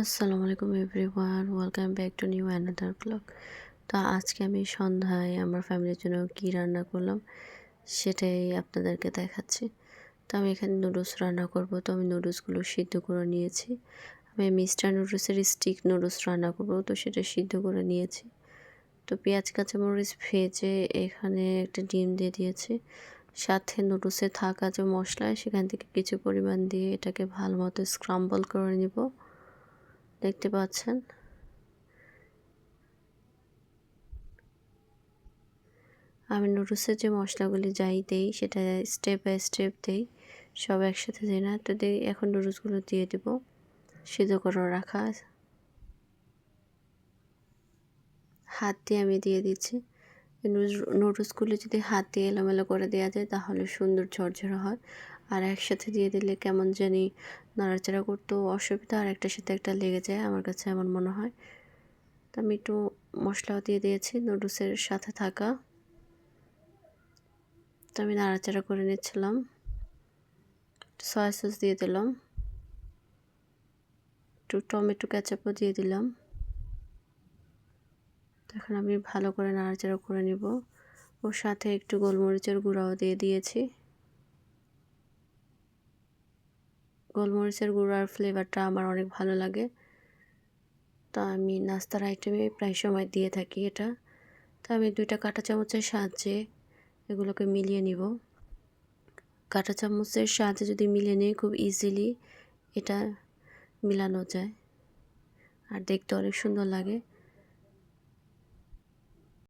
আসসালামু আলাইকুম everyone, welcome back to new another blog. তো আজকে আমি সন্ধ্যায় আমার ফ্যামিলির জন্য কী রান্না করলাম সেটাই আপনাদেরকে দেখাচ্ছি। তো আমি এখানে নুডলস রান্না করব। তো আমি নুডলসগুলো সিদ্ধ করে নিয়েছি। আমি মিস্টার নুডলসের স্টিক নুডলস রান্না করব। তো সেটা সিদ্ধ করে নিয়েছি। তো পেঁয়াজ, কাঁচামরিচ ভেজে এখানে একটা ডিম দিয়ে দিয়েছি। সাথে নুডলসে থাকা যে মশলা, সেখান থেকে কিছু পরিমাণ দিয়ে এটাকে ভালো মতো স্ক্রাম্বল করে নিব। দেখতে পাচ্ছেন। আমি নুডলসের যে মশলাগুলি যাই দেই, সেটা স্টেপ বাই স্টেপ দেই, সব একসাথে দিই না। তো দিই, এখন নুডলসগুলো দিয়ে দেব। সিদ্ধ করে রাখা হাত দিয়ে আমি দিয়ে দিচ্ছি। নুডলসগুলো যদি হাত দিয়ে এলোমেলো করে দেওয়া যায়, তাহলে সুন্দর ঝরঝরা হয়। আর একসাথে দিয়ে দিলে কেমন জানি নাড়াচাড়া করতেও অসুবিধা, আর একটার সাথে একটা লেগে যায় আমার কাছে এমন মনে হয়। তো আমি একটু মশলাও দিয়ে দিয়েছি, নুডলসের সাথে থাকা। তো আমি নাড়াচাড়া করে নিচ্ছিলাম। সয়া সস দিয়ে দিলাম। একটু টমেটো ক্যাচাপও দিয়ে দিলাম। এখন আমি ভালো করে নাড়াচাড়া করে নিব। ওর সাথে একটু গোলমরিচের গুঁড়াও দিয়ে দিয়েছি। গোলমরিচের গুঁড়ার ফ্লেভারটা আমার অনেক ভালো লাগে। তো আমি নাস্তার আইটেমে প্রায় সময় দিয়ে থাকি এটা। তো আমি দুইটা কাঁটা চামচের সাহায্যে এগুলোকে মিলিয়ে নিব। কাঁটা চামচের সাহায্যে যদি মিলিয়ে নিই, খুব ইজিলি এটা মিলানো যায়। আর দেখতে অনেক সুন্দর লাগে।